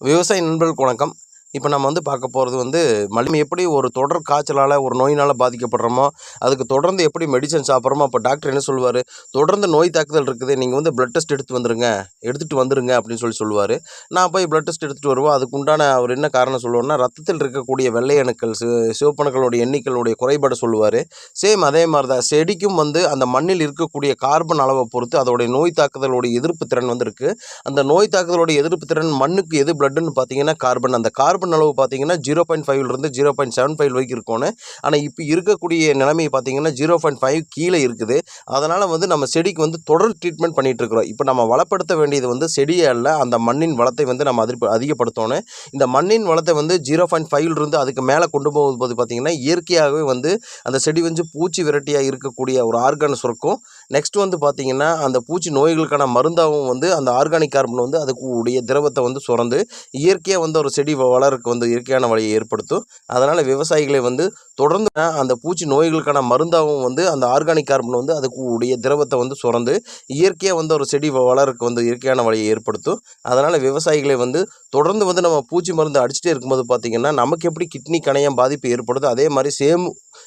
விவசாய நண்பர்களுக்கு வணக்கம். இப்போ நம்ம வந்து பார்க்க போகிறது வந்து மலிமை எப்படி ஒரு தொடர் காய்ச்சலால் ஒரு நோயினால் பாதிக்கப்படுறோமோ அதுக்கு தொடர்ந்து எப்படி மெடிசன் சாப்பிட்றோமோ அப்போ டாக்டர் என்ன சொல்லுவார்? தொடர்ந்து நோய் தாக்குதல் இருக்குது நீங்கள் வந்து ப்ளட் டெஸ்ட் எடுத்து வந்துருங்க. எடுத்துகிட்டு வந்துருங்க அப்படின்னு சொல்லி சொல்லுவார். நான் போய் ப்ளட் டெஸ்ட் எடுத்துகிட்டு வருவோம். அதுக்கு உண்டான அவர் என்ன காரணம் சொல்லுவார்னா ரத்தத்தில் இருக்கக்கூடிய வெள்ளை அணுக்கள் சி சிவப்பணுக்களுடைய எண்ணிக்கைகளுடைய குறைபாடு சொல்லுவார். சேம் அதே மாதிரி தான் செடிக்கும் வந்து அந்த மண்ணில் இருக்கக்கூடிய கார்பன் அளவை பொறுத்து அதோடைய நோய் தாக்குதலுடைய எதிர்ப்பு திறன் வந்து இருக்குது அந்த நோய் தாக்குதலுடைய எதிர்ப்பு திறன் மண்ணுக்கு எது பிளட்டுன்னு பார்த்தீங்கன்னா கார்பன் அந்த கார்பன் அளவு பார்த்தீங்கன்னா ஜீரோ பாயிண்ட் ஃபைவ்லேருந்து ஜீரோ பாயிண்ட் செவன் ஃபைவ் வரைக்கும் இருக்கணும் ஆனால் இப்போ இருக்கக்கூடிய நிலைமை பார்த்தீங்கன்னா ஜீரோ பாயிண்ட் ஃபைவ் கீழே இருக்குது. அதனால் வந்து நம்ம செடிக்கு வந்து தொடர் ட்ரீட்மெண்ட் பண்ணிகிட்டு இருக்கிறோம். இப்போ நம்ம வளப்படுத்த வேண்டியது வந்து செடியே அல்ல அந்த மண்ணின் வளத்தை வந்து நம்ம அதிர்ப்பு அதிகப்படுத்தணும். இந்த மண்ணின் வளத்தை வந்து ஜீரோ பாயிண்ட் ஃபைவ்லேருந்து அதுக்கு மேலே கொண்டு போகும்போது பார்த்திங்கன்னா இயற்கையாகவே வந்து அந்த செடி வந்து பூச்சி விரட்டியாக இருக்கக்கூடிய ஒரு ஆர்கானஸ் சுரக்கும். நெக்ஸ்ட் வந்து பார்த்திங்கன்னா அந்த பூச்சி நோய்களுக்கான மருந்தாகவும் வந்து அந்த ஆர்கானிக் கார்பன் வந்து அதுக்கு உடைய திரவத்தை வந்து சுரந்து இயற்கையாக வந்து ஒரு செடி வளர்க்கு வந்து இயற்கையான வழியை ஏற்படுத்தும். அதனால் விவசாயிகளை வந்து தொடர்ந்து அந்த பூச்சி நோய்களுக்கான மருந்தாகவும் வந்து அந்த ஆர்கானிக் கார்பன் வந்து அதுக்கு உடைய திரவத்தை வந்து சுரந்து இயற்கையாக வந்து ஒரு செடி வளருக்கு வந்து இயற்கையான வழியை ஏற்படுத்தும். அதனால் விவசாயிகளை வந்து தொடர்ந்து வந்து நம்ம பூச்சி மருந்து அடிச்சுட்டே இருக்கும்போது பார்த்திங்கன்னா நமக்கு எப்படி கிட்னி கணையம் பாதிப்பு ஏற்படுதோ அதே மாதிரி சேம்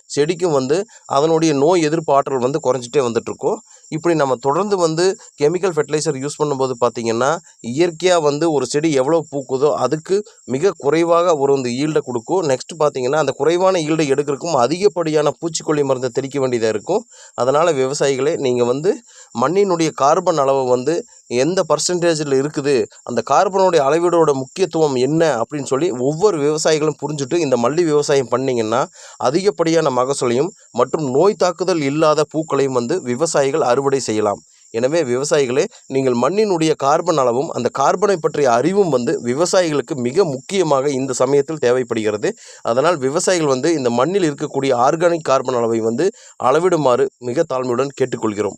செடிக்கும் வந்து அதனுடைய நோய் எதிர்ப்பு ஆற்றல் வந்து குறைஞ்சிட்டே வந்துட்டுருக்கும். இப்படி நம்ம தொடர்ந்து வந்து கெமிக்கல் ஃபெர்டிலைசர் யூஸ் பண்ணும்போது பார்த்திங்கன்னா இயற்கையாக வந்து ஒரு செடி எவ்வளோ பூக்குதோ அதுக்கு மிக குறைவாக ஒரு வந்து ஈல்டை கொடுக்கும். நெக்ஸ்ட் பார்த்திங்கன்னா அந்த குறைவான ஈல்டை எடுக்கிறதுக்கும் அதிகப்படியான பூச்சிக்கொல்லி மருந்தை தெளிக்க வேண்டியதாக இருக்கும். அதனால் விவசாயிகளே நீங்கள் வந்து மண்ணினுடைய கார்பன் அளவை வந்து எந்த பர்சன்டேஜில் இருக்குது அந்த கார்பனுடைய அளவீடோட முக்கியத்துவம் என்ன அப்படின்னு சொல்லி ஒவ்வொரு விவசாயிகளும் புரிஞ்சுட்டு இந்த மல்லி விவசாயம் பண்ணிங்கன்னா அதிகப்படியான மகசூலையும் மற்றும் நோய் தாக்குதல் இல்லாத பூக்களையும் வந்து விவசாயிகள் அறுவடை செய்யலாம். எனவே விவசாயிகளே நீங்கள் மண்ணினுடைய கார்பன் அளவும் அந்த கார்பனை பற்றிய அறிவும் வந்து விவசாயிகளுக்கு மிக முக்கியமாக இந்த சமயத்தில் தேவைப்படுகிறது. அதனால் விவசாயிகள் வந்து இந்த மண்ணில் இருக்கக்கூடிய ஆர்கானிக் கார்பன் அளவை வந்து அளவிடுமாறு மிக தாழ்மையுடன் கேட்டுக்கொள்கிறோம்.